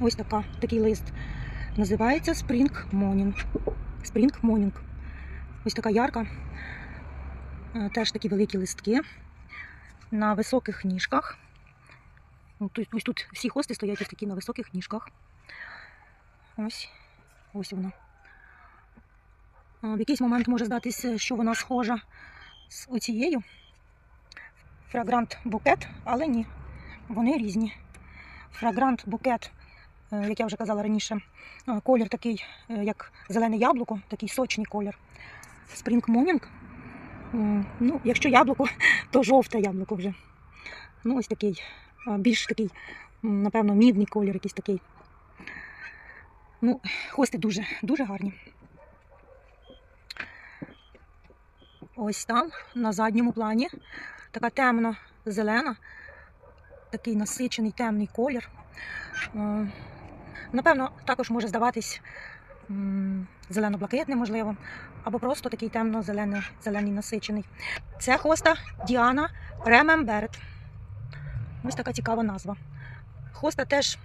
Ось така, такий лист. Називається Spring Morning. Spring Morning. Ось така ярка. Е, Теж такі великі листки на високих ніжках. Ну, ось тут всі хости стоять ось такі на високих ніжках. Ось, ось вона. В якийсь момент може здатися, що вона схожа з оцією. Фрагрант букет, але ні. Вони різні. Фрагрант букет, е, як я вже казала раніше, е, колір такий, е, як зелене яблуко, такий сочний колір. Spring Morning. Ну, якщо яблуко, то жовте яблуко вже. Ну, ось такий, е, більш такий, напевно, мідний колір, якийсь такий. Ну, хости дуже, дуже гарні. Ось там, на задньому плані, така темно-зелена, такий насичений темний колір. Напевно, також може здаватись зелено-блакитний, можливо, або просто такий темно-зелений зелений насичений. Це хоста Діана Ремемберет. Ось така цікава назва. Хоста теж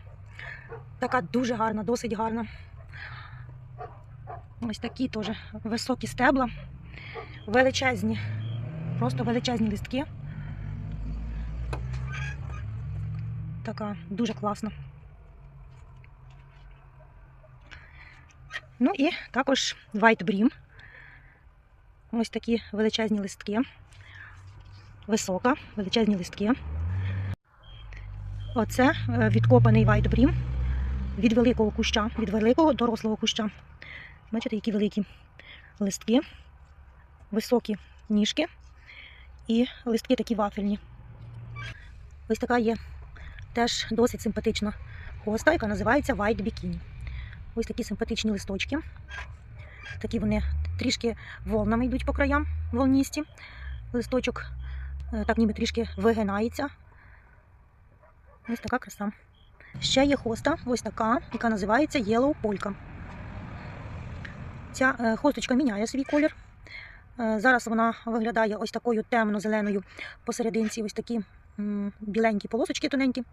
така дуже гарна, досить гарна. Ось такі теж високі стебла, величезні, просто величезні листки. Така дуже класна. Ну і також White Brim. Ось такі величезні листки. Висока, величезні листки. Оце е, відкопаний White Brim від великого куща, від великого дорослого куща. Бачите, які великі листки, високі ніжки і листки такі вафельні. Ось така є теж досить симпатична хоста, яка називається White Bikini. Ось такі симпатичні листочки. Такі вони трішки волнами йдуть по краям волністі. Листочок е, так ніби трішки вигинається. Ось така краса. Ще є хоста, ось така, яка називається Yellow Polka. Ця е, хосточка міняє свій колір. Е, Зараз вона виглядає ось такою темно-зеленою посерединці, ось такі біленькі полосочки тоненькі,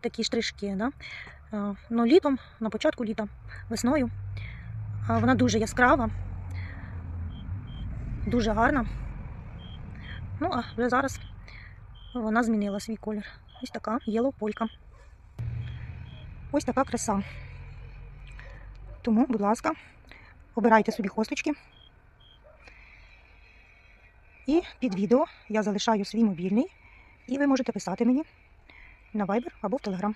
такі штришки. Да? Е, Ну, літом, на початку літа, весною. Вона дуже яскрава, дуже гарна. Ну, а вже зараз вона змінила свій колір. Ось така Yellow Polka. Ось така краса. Тому, будь ласка, обирайте собі хосточки. І під відео я залишаю свій мобільний, і ви можете писати мені на Viber або в Telegram.